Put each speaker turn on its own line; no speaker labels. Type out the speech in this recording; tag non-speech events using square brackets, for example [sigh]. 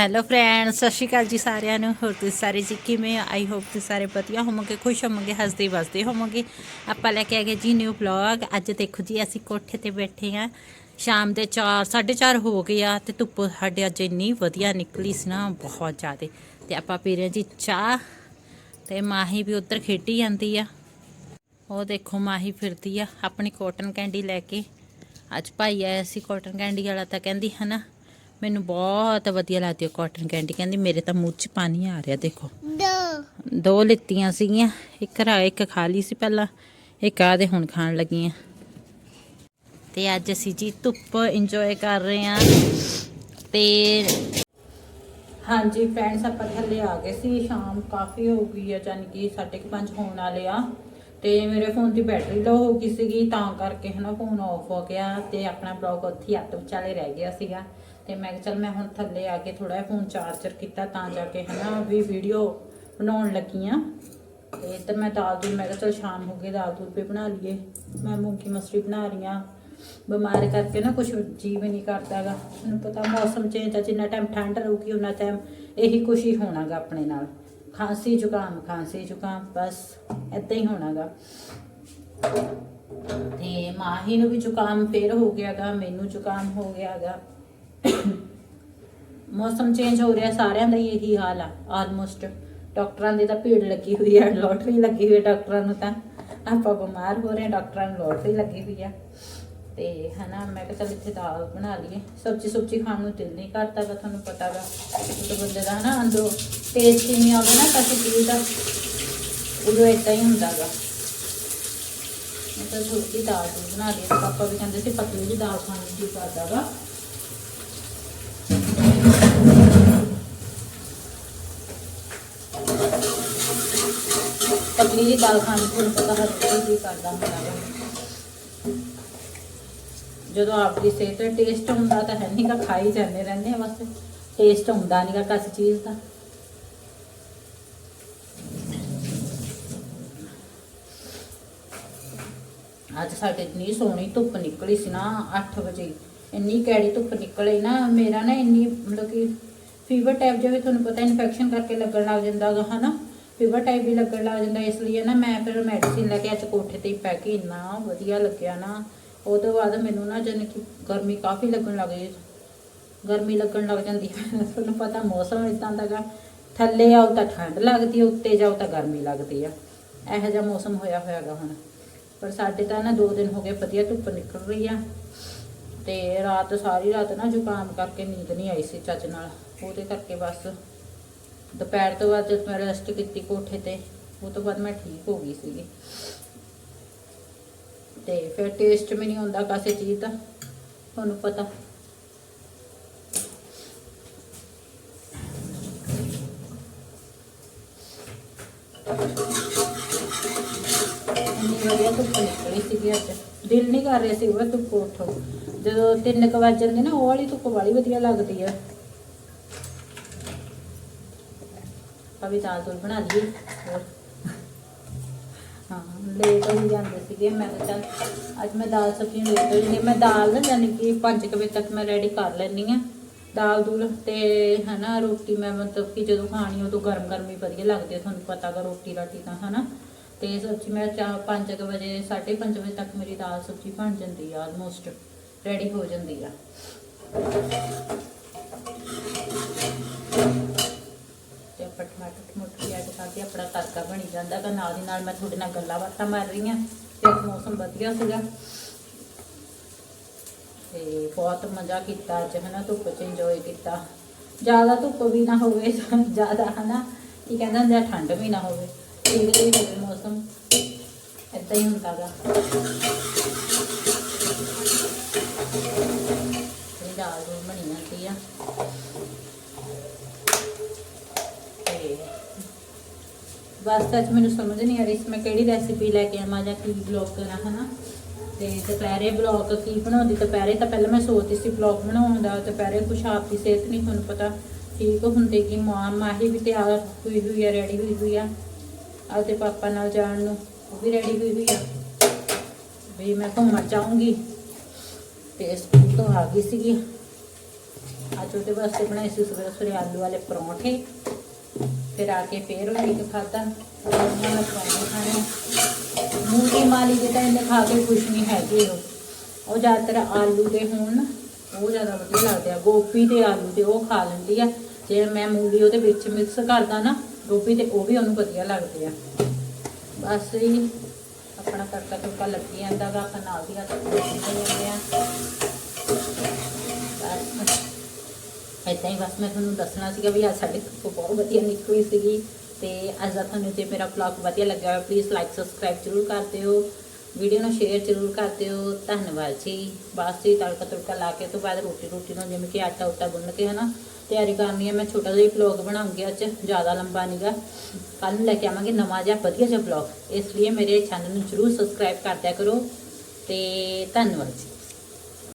Hello friends ਸਤਿ ਸ਼੍ਰੀ ਅਕਾਲ ਜੀ ਸਾਰਿਆਂ ਨੂੰ। ਹੋਰ ਤੁਸੀਂ ਸਾਰੇ ਜੀ ਕਿਵੇਂ ਆਈ ਹੋਪ ਤੁਸੀਂ ਸਾਰੇ ਵਧੀਆ ਹੋਵੋਗੇ, ਖੁਸ਼ ਹੋਵੋਗੇ, ਹੱਸਦੇ ਵਸਦੇ ਹੋਵੋਗੇ। ਆਪਾਂ ਲੈ ਕੇ ਆ ਗਏ ਜੀ ਨਿਊ ਵਲੌਗ ਅੱਜ ਦੇਖੋ ਜੀ, ਅਸੀਂ ਕੋਠੇ ਤੇ ਬੈਠੇ ਆ ਸ਼ਾਮ ਦੇ 4 4:30 ਹੋ ਗਏ ਆ ਤੇ ਧੁੱਪ ਸਾਡੇ ਅੱਜ ਇੰਨੀ ਵਧੀਆ ਨਿਕਲੀ ਸੀ ਨਾ, ਬਹੁਤ ਜ਼ਿਆਦੇ। ਤੇ ਆਪਾਂ ਪੀ ਰਹੇ ਜੀ ਚਾਹ ਤੇ ਮਾਹੀ ਵੀ ਉੱਧਰ ਖੇਡੀ ਜਾਂਦੀ ਆ। ਉਹ ਦੇਖੋ ਮਾਹੀ ਫਿਰਦੀ ਆ, ਆਪਣੀ ਕਾਟਨ ਕੈਂਡੀ ਲੈ ਕੇ। ਅੱਜ ਭਾਈ ਆਇਆ ਸੀ ਕਾਟਨ ਕੈਂਡੀ ਵਾਲਾ ਤਾਂ ਕਹਿੰਦੀ, ਹਨਾ? ਮੈਨੂੰ ਬਹੁਤ ਵਧੀਆ ਲੱਗਦੀ ਹੈ ਕਾਟਨ ਕੈਂਡੀ ਕਹਿੰਦੀ ਮੇਰੇ ਤਾਂ ਮੂੰਹ 'ਚ ਪਾਣੀ ਆ ਰਿਹਾ ਦੇਖੋ।
ਦੋ।
ਦੋ ਲਿੱਤੀਆਂ ਸੀਗੀਆਂ ਇੱਕ ਰਾ ਇੱਕ ਖਾ ਲਈ ਸੀ ਪਹਿਲਾਂ ਇੱਕ ਆ ਦੇ ਹੁਣ ਖਾਣ ਲੱਗੀਆਂ। ਤੇ ਅੱਜ ਅਸੀਂ ਜੀ ਧੁੱਪ ਇੰਜੋਏ ਕਰ ਰਹੇ ਹਾਂ। ਤੇ ਹਾਂਜੀ ਫਰੈਂਡਸ ਆਪਾਂ ਥੱਲੇ ਆ ਗਏ ਸੀ ਸ਼ਾਮ ਕਾਫੀ ਹੋ ਗਈ ਹੈ ਯਾਨੀ ਕਿ 5:30 ਹੋਣ ਵਾਲੇ ਆ। ਤੇ ਮੇਰੇ ਫੋਨ ਦੀ ਬੈਟਰੀ ਲੋ ਹੋ ਗਈ ਸੀਗੀ, ਤਾਂ ਕਰਕੇ ਹਨਾ ਫੋਨ ਆਫ ਹੋ ਗਿਆ ਤੇ ਆਪਣਾ ਬਲੌਗ ਉੱਥੇ ਹੀ ਅੱਧ ਵਿਚਾਲੇ ਰਹਿ ਗਿਆ ਸੀਗਾ। ਤੇ ਮੈਂ ਕਿਹਾ ਚੱਲ ਮੈਂ ਹੁਣ ਥੱਲੇ ਆ ਕੇ ਥੋੜਾ ਜਿਹਾ ਫੋਨ ਚਾਰਜਰ ਕੀਤਾ ਤਾਂ ਜਾ ਕੇ ਹਨਾ ਵੀ ਵੀਡੀਓ ਬਣਾਉਣ ਲੱਗੀ ਆ। ਤੇ ਇੱਧਰ ਮੈਂ ਦਾਲ ਦੂਲ, ਮੈਂ ਕਿਹਾ ਚੱਲ ਸ਼ਾਮ ਹੋ ਗਈ, ਦਾਲ ਦੂਲ ਵੀ ਬਣਾ ਲਈਏ। ਮੈਂ ਮੂੰਗੀ ਮਸਰੀ ਬਣਾ ਰਹੀ ਆ। ਬਿਮਾਰ ਕਰਕੇ ਨਾ ਕੁਝ ਜੀਵ ਵੀ ਨਹੀਂ ਕਰਦਾਗਾ ਤੁਹਾਨੂੰ ਪਤਾ ਮੌਸਮ ਚੇਂਜ ਆ, ਜਿੰਨਾ ਟਾਈਮ ਠੰਡ ਰਹੂਗੀ ਉਹਨਾਂ ਟਾਈਮ ਇਹੀ ਕੁਛ ਹੀ ਹੋਣਾਗਾ ਆਪਣੇ ਨਾਲ। ਖਾਂਸੀ ਜ਼ੁਕਾਮ ਖਾਂਸੀ ਜ਼ੁਕਾਮ, ਬਸ ਏਦਾਂ ਹੀ ਹੋਣਾਗਾ। ਤੇ ਮਾਹੀ ਨੂੰ ਵੀ ਜ਼ੁਕਾਮ ਫੇਰ ਹੋ ਗਿਆਗਾ, ਮੈਨੂੰ ਜ਼ੁਕਾਮ ਹੋ ਗਿਆਗਾ। ਮੌਸਮ ਚੇਂਜ ਹੋ ਰਿਹਾ, ਸਾਰਿਆਂ ਦਾ ਹੀ ਇਹੀ ਹਾਲ ਆ ਆਲਮੋਸਟ ਡਾਕਟਰਾਂ ਦੀ ਤਾਂ ਭੀੜ ਲੱਗੀ ਹੋਈ ਆ ਲੋਟਰੀ ਲੱਗੀ ਹੋਈ ਆ ਡਾਕਟਰਾਂ ਨੂੰ ਤਾਂ। ਆਪਾਂ ਬਿਮਾਰ ਹੋ ਰਹੇ ਆ ਡਾਕਟਰਾਂ ਨੂੰ ਲੋਟਰੀ ਲੱਗੀ ਹੋਈ ਆ। ਤੇ ਹਨਾ ਮੈਂ ਕਿਹਾ ਚੱਲ ਇੱਥੇ ਦਾਲ ਬਣਾ ਲਈਏ। ਸਬਜ਼ੀ ਸੁਬਜ਼ੀ ਖਾਣ ਨੂੰ ਦਿਲ ਨਹੀਂ ਕਰਦਾ ਗਾ ਤੁਹਾਨੂੰ ਪਤਾ ਗਾ। ਇੱਕ ਬੰਦੇ ਦਾ ਹਨਾ ਅੰਦਰੋਂ ਟੇਸਟ ਹੀ ਨਹੀਂ ਆਉਂਦਾ ਨਾ ਕਿਸੇ ਚੀਜ਼ ਦਾ। ਉਦੋਂ ਏਦਾਂ ਹੀ ਹੁੰਦਾ ਗਾ। ਮੈਂ ਤਾਂ ਦਾਲ ਦੂਲ ਬਣਾ ਲਈ ਪਾਪਾ ਵੀ ਕਹਿੰਦੇ ਸੀ ਪਤਲੀ ਜਿਹੀ ਦਾਲ ਖਾਣ ਨੂੰ ਜੀ ਕਰਦਾ ਗਾ। ਪਤਲੀ ਜਿਹੀ ਦਾਲ ਖਾਣ ਨੂੰ ਤੁਹਾਨੂੰ ਪਤਾ ਹਰ ਕੋਈ ਜੀ ਕਰਦਾ ਹੁੰਦਾ ਗਾ। ਜਦੋਂ ਆਪਦੀ ਸਿਹਤ ਤੇ ਟੇਸਟ ਹੁੰਦਾ ਤਾਂ ਹੈ ਨਹੀਂ ਕਾ ਖਾਈ ਜਾਂਦੇ ਰਹਿੰਦੇ ਆ ਬਸ। ਟੇਸਟ ਹੁੰਦਾ ਨਹੀਂਗਾ ਕਿਸੇ ਚੀਜ਼ ਦਾ। ਅੱਜ ਸਾਡੇ ਇੰਨੀ ਸੋਹਣੀ ਧੁੱਪ ਨਿਕਲੀ ਸੀ ਨਾ 8 ਵਜੇ। ਇੰਨੀ ਕੈੜੀ ਧੁੱਪ ਨਿਕਲੀ ਨਾ, ਮੇਰਾ ਨਾ ਇੰਨੀ ਮਤਲਬ ਕਿ ਫੀਵਰ ਟਾਈਪ ਜਿਹਾ ਤੁਹਾਨੂੰ ਪਤਾ ਇਨਫੈਕਸ਼ਨ ਕਰਕੇ ਲੱਗਣ ਲੱਗ ਜਾਂਦਾ ਗਾ, ਹਨਾ? ਫੀਵਰ ਟਾਈਪ ਵੀ ਲੱਗਣ ਲੱਗ ਜਾਂਦਾ, ਇਸ ਲਈ ਨਾ ਮੈਂ ਫਿਰ ਮੈਡੀਸਿਨ ਲੈ ਕੇ ਅੱਜ ਕੋਠੇ ਤੇ ਹੀ ਪੈ ਕੇ ਇੰਨਾ ਵਧੀਆ ਲੱਗਿਆ ਨਾ। ਉਹ ਤੋਂ ਬਾਅਦ ਮੈਨੂੰ ਨਾ ਜਾਣੀ ਕਿ ਗਰਮੀ ਕਾਫੀ ਲੱਗਣ ਲੱਗ ਗਈ। ਗਰਮੀ ਲੱਗਣ ਲੱਗ ਜਾਂਦੀ ਹੈ। [laughs] ਤੁਹਾਨੂੰ ਪਤਾ ਮੌਸਮ ਇਦਾਂ ਦਾ ਗਾ ਥੱਲੇ ਆਓ ਤਾਂ ਠੰਡ ਲੱਗਦੀ ਹੈ, ਉੱਤੇ ਜਾਓ ਤਾਂ ਗਰਮੀ ਲੱਗਦੀ ਆ। ਇਹੋ ਜਿਹਾ ਮੌਸਮ ਹੋਇਆ ਹੋਇਆਗਾ ਹੁਣ। ਪਰ ਸਾਡੇ ਤਾਂ ਨਾ 2 ਦਿਨ ਹੋ ਗਏ ਵਧੀਆ ਧੁੱਪ ਨਿਕਲ ਰਹੀ ਆ। ਤੇ ਰਾਤ ਸਾਰੀ ਰਾਤ ਨਾ ਜ਼ੁਕਾਮ ਕਰਕੇ ਨੀਂਦ ਨਹੀਂ ਆਈ ਸੀ ਚੱਜ ਨਾਲ। ਉਹਦੇ ਕਰਕੇ ਬਸ ਦੁਪਹਿਰ ਤੋਂ ਬਾਅਦ ਜਦ ਮੈਂ ਰੈਸਟ ਕੀਤੀ ਕੋਠੇ ਤੇ। ਉਹ ਤੋਂ ਬਾਅਦ ਮੈਂ ਠੀਕ ਹੋ ਗਈ ਸੀਗੀ। ਤੇ ਫਿਰ ਟੇਸਟ ਵੀ ਨਹੀਂ ਹੁੰਦਾ ਕਿਸੇ ਚੀਜ਼ ਦਾ, ਤੁਹਾਨੂੰ ਪਤਾ। ਇੰਨੀ ਵਧੀਆ ਧੁੱਪ ਨਿਕਲੀ ਸੀਗੀ ਅੱਜ। ਦਿਲ ਨਹੀਂ ਕਰ ਰਿਹਾ ਸੀ ਉਹ ਧੁੱਪ ਉੱਠੋ। ਜਦੋਂ 3 ਕੁ ਵੱਜ ਜਾਂਦੇ ਨਾ, ਉਹ ਵਾਲੀ ਧੁੱਪ ਵਾਲੀ ਵਧੀਆ ਲੱਗਦੀ ਆ। ਅਭੀ ਦਾਲ ਦੂਲ ਬਣਾ ਲਈ ਹੋਰ? ਹਾਂ ਲੇਟ ਹੋ ਜਾਂਦੇ ਸੀਗੇ। ਮੈਂ ਤਾਂ ਚੱਲ, ਅੱਜ ਮੈਂ ਦਾਲ ਸਬਜ਼ੀ ਲੇਟ ਹੋ ਜਾਂਦੀ ਹਾਂ। ਮੈਂ ਦਾਲ ਨਾ ਯਾਨੀ ਕਿ 5 ਵਜੇ ਤੱਕ ਮੈਂ ਰੈਡੀ ਕਰ ਲੈਣੀ ਆ ਦਾਲ ਦੂਲ ਤੇ ਹਨਾ ਰੋਟੀ ਮੈਂ ਮਤਲਬ ਕਿ ਜਦੋਂ ਖਾਣੀ ਉਦੋਂ ਗਰਮ ਗਰਮ ਹੀ ਵਧੀਆ ਲੱਗਦੀ ਹੈ ਤੁਹਾਨੂੰ ਪਤਾ ਗਾ ਰੋਟੀ ਰਾਟੀ ਤਾਂ ਹਨਾ ਤੇ ਸਬਜ਼ੀ ਮੈਂ 5 ਵਜੇ 5:30 ਵਜੇ ਤੱਕ ਮੇਰੀ ਦਾਲ ਸਬਜ਼ੀ ਬਣ ਜਾਂਦੀ ਆ ਆਲਮੋਸਟ ਰੈਡੀ ਹੋ ਜਾਂਦੀ ਆ ਤੇ ਆਪਾਂ ਟਮਾਟਰ ਟਮਾਟਰ ਐਡ ਕਰਕੇ ਆਪਣਾ ਤੜਕਾ ਬਣੀ ਜਾਂਦਾ ਤਾਂ ਨਾਲ ਦੀ ਨਾਲ ਮੈਂ ਤੁਹਾਡੇ ਨਾਲ ਗੱਲਾਂ ਬਾਤਾਂ ਮਾਰ ਰਹੀ ਹਾਂ ਤੇ ਮੌਸਮ ਵਧੀਆ ਸੀਗਾ। ਤੇ ਬਹੁਤ ਮਜ਼ਾ ਕੀਤਾ ਅੱਜ, ਹਨਾ, ਧੁੱਪ 'ਚ ਇੰਜੋਏ ਕੀਤਾ। ਜ਼ਿਆਦਾ ਧੁੱਪ ਵੀ ਨਾ ਹੋਵੇ, ਜ਼ਿਆਦਾ, ਹਨਾ, ਕੀ ਕਹਿੰਦਾ ਹੁੰਦਾ ਠੰਡ ਵੀ ਨਾ ਹੋਵੇ। ਠੀਕ ਜਿਹੀ ਹੋਵੇ ਮੌਸਮ ਏਦਾਂ ਹੀ ਹੁੰਦਾ ਗਾ ਇਹ ਦਾਲ ਦੂਲ ਬਣੀ ਜਾਂਦੀ ਆ ਤੇ ਬਸ ਅੱਜ ਮੈਨੂੰ ਸਮਝ ਨਹੀਂ ਆ ਰਹੀ ਸੀ ਮੈਂ ਕਿਹੜੀ ਰੈਸਿਪੀ ਲੈ ਕੇ ਆਵਾਂ ਜਾਂ ਕੀ ਬਲੌਗ ਕਰਾਂ, ਹਨਾ? ਤੇ ਦੁਪਹਿਰੇ ਬਲੌਗ ਕੀ ਬਣਾਉਂਦੀ? ਦੁਪਹਿਰੇ ਤਾਂ ਪਹਿਲਾਂ ਮੈਂ ਸੋਚਦੀ ਸੀ ਬਲੌਗ ਬਣਾਉਣ ਦਾ, ਦੁਪਹਿਰੇ ਕੁਛ ਆਪ ਦੀ ਸਿਹਤ ਨਹੀਂ ਤੁਹਾਨੂੰ ਪਤਾ ਠੀਕ ਹੁੰਦੇ ਕਿ ਮਾਂ, ਮਾਹੀ ਵੀ ਤਿਆਰ ਹੋਈ ਹੋਈ ਆ ਰੈਡੀ ਹੋਈ ਹੋਈ ਆ। ਆਪਦੇ ਪਾਪਾ ਨਾਲ ਜਾਣ ਨੂੰ ਉਹ ਵੀ ਰੈਡੀ ਹੋਈ ਹੋਈ ਆ। ਵੀ ਮੈਂ ਘੁੰਮਣ ਜਾਊਂਗੀ। ਤੇ ਸਕੂਲ ਤੋਂ ਆ ਗਈ ਸੀਗੀ। ਅੱਜ ਉਹਦੇ ਵਾਸਤੇ ਬਣਾਏ ਸੀ ਸਵੇਰੇ ਸਵੇਰੇ ਆਲੂ ਵਾਲੇ ਪਰੌਂਠੇ। ਫਿਰ ਆ ਕੇ ਫੇਰ ਉਹ ਇੱਕ ਖਾਦਾ ਉਹਨਾਂ ਨੇ ਪਰੌਂਠੇ ਖਾਣੇ ਮੂੰਗੀ ਮਾਲੀ ਦੇ ਤਾਂ ਇਹਨੇ ਖਾ ਕੇ ਖੁਸ਼ ਨਹੀਂ ਹੈਗੀ ਉਹ। ਉਹ ਜ਼ਿਆਦਾਤਰ ਆਲੂ ਦੇ ਹੋਣ, ਉਹ ਜ਼ਿਆਦਾ ਵਧੀਆ ਲੱਗਦੇ ਆ। ਗੋਭੀ ਤੇ ਆਲੂ ਦੇ ਉਹ ਖਾ ਲੈਂਦੀ ਆ। ਜੇ ਮੈਂ ਮੂਲੀ ਉਹਦੇ ਵਿੱਚ ਮਿਕਸ ਕਰਦਾ ਨਾ, ਗੋਭੀ ਤੇ ਉਹ ਵੀ ਉਹਨੂੰ ਵਧੀਆ ਲੱਗਦੇ ਆ। ਬਸ ਹੀ ਆਪਣਾ ਤੜਕਾ ਤੁੜਕਾ ਲੱਗੀ ਜਾਂਦਾ ਗਾ, ਆਪਾਂ ਨਾਲ ਦੀ ਨਾਲ ਬਣਾਈ ਜਾਂਦੇ ਆ ਬਸ ਏਦਾਂ ਹੀ ਬਸ ਮੈਂ ਤੁਹਾਨੂੰ ਦੱਸਣਾ ਸੀਗਾ ਵੀ ਅੱਜ ਸਾਡੇ ਤੋਂ ਬਹੁਤ ਵਧੀਆ ਨਿਕਲੀ ਸੀਗੀ ਤੇ ਅੱਜ ਦਾ ਤੁਹਾਨੂੰ ਜੇ ਮੇਰਾ ਵਲੌਗ ਵਧੀਆ ਲੱਗਾ ਹੋਵੇ ਪਲੀਜ਼ ਲਾਈਕ ਸਬਸਕ੍ਰਾਈਬ ਜ਼ਰੂਰ ਕਰ ਦਿਓ। ਵੀਡੀਓ ਨੂੰ ਸ਼ੇਅਰ ਜ਼ਰੂਰ ਕਰ ਦਿਓ। ਧੰਨਵਾਦ ਜੀ। ਬਸ ਜੀ, ਤੜਕਾ ਤੁੜਕਾ ਲਾ ਕੇ ਤੋਂ ਬਾਅਦ ਰੋਟੀ ਰੋਟੀ ਨੂੰ ਜਿਵੇਂ ਕਿ ਆਟਾ ਉਟਾ ਗੁੰਨ ਕੇ ਹਨਾ, ਤਿਆਰੀ ਕਰਨੀ ਹੈ ਮੈਂ ਛੋਟਾ ਜਿਹਾ ਵਲੌਗ ਬਣਾਉਂਗੀ ਅੱਜ, ਜ਼ਿਆਦਾ ਲੰਬਾ ਨਹੀਂਗਾ ਕੱਲ ਨੂੰ ਲੈ ਕੇ ਆਵਾਂਗੇ ਨਵਾਂ ਜਿਹਾ ਵਧੀਆ ਜਿਹਾ ਵਲੌਗ ਇਸ ਲਈ ਮੇਰੇ ਚੈਨਲ ਨੂੰ ਜ਼ਰੂਰ ਸਬਸਕ੍ਰਾਈਬ ਕਰ ਦਿਆ ਕਰੋ ਤੇ ਧੰਨਵਾਦ ਜੀ।